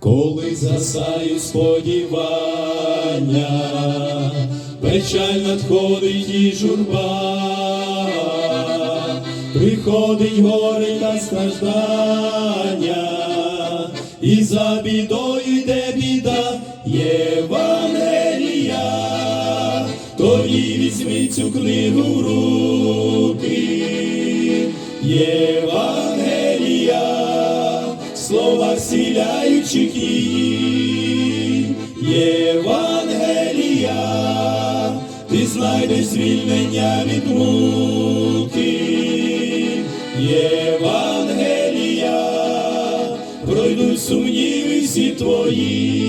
Коли згасають сподівання, печаль надходить і журба, приходить горе та страждання, і за бідою йде біда. Євангелія, тоді візьми цю книгу в руки, Євангелія слова сіляючих її, Євангелія, ти знайдеш звільнення від муки, Євангелія, пройдуть сумніви всі твої.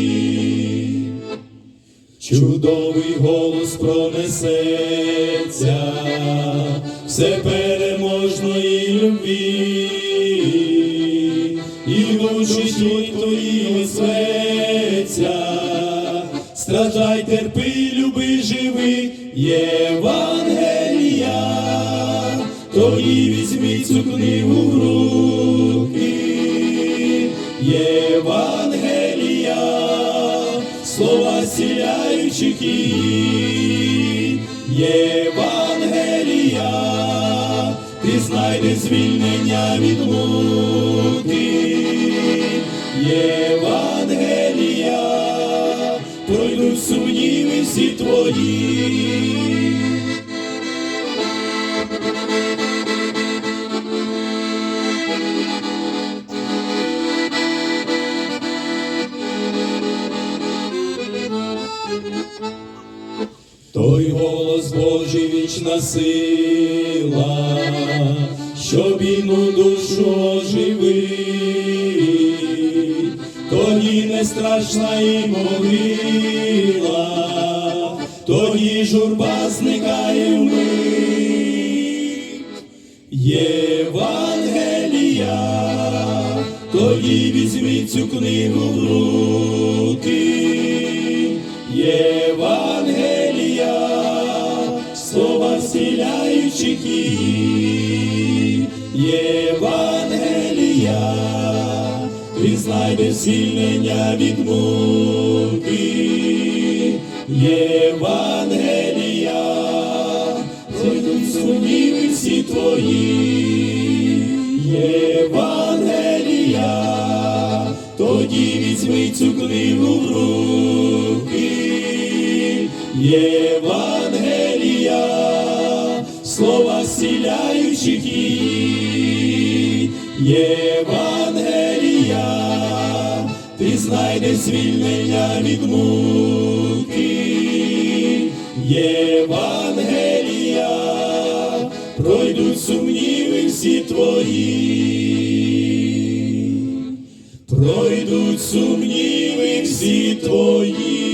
Чудовий голос пронесеться, все переможної любві, і лучить твої весветься, страждай, терпи, люби, живи, Євангелія, тоді візьми цю книгу в руки, Євангелія, слова сіляючих Євангелія, ти знайдеш звільнення від муки, Євангелія, пройдуть сумніви всі твої. Той голос Божий вічна сила, що війну душу оживить, тоді не страшна і могила, тоді журба зникає вмить. Євангелія, тоді візьміть цю книгу в руки. Євангелія, слова зціляючих її, знайдеш звільнення від муки, Євангелія, пройдуть сумніви всі твої, Євангелія, тоді візьми цю книгу в руки, Євангелія, слова зціляючих її, Євангелія, ти знайдеш звільнення від муки, Євангелія, пройдуть сумніви всі твої, пройдуть сумніви всі твої.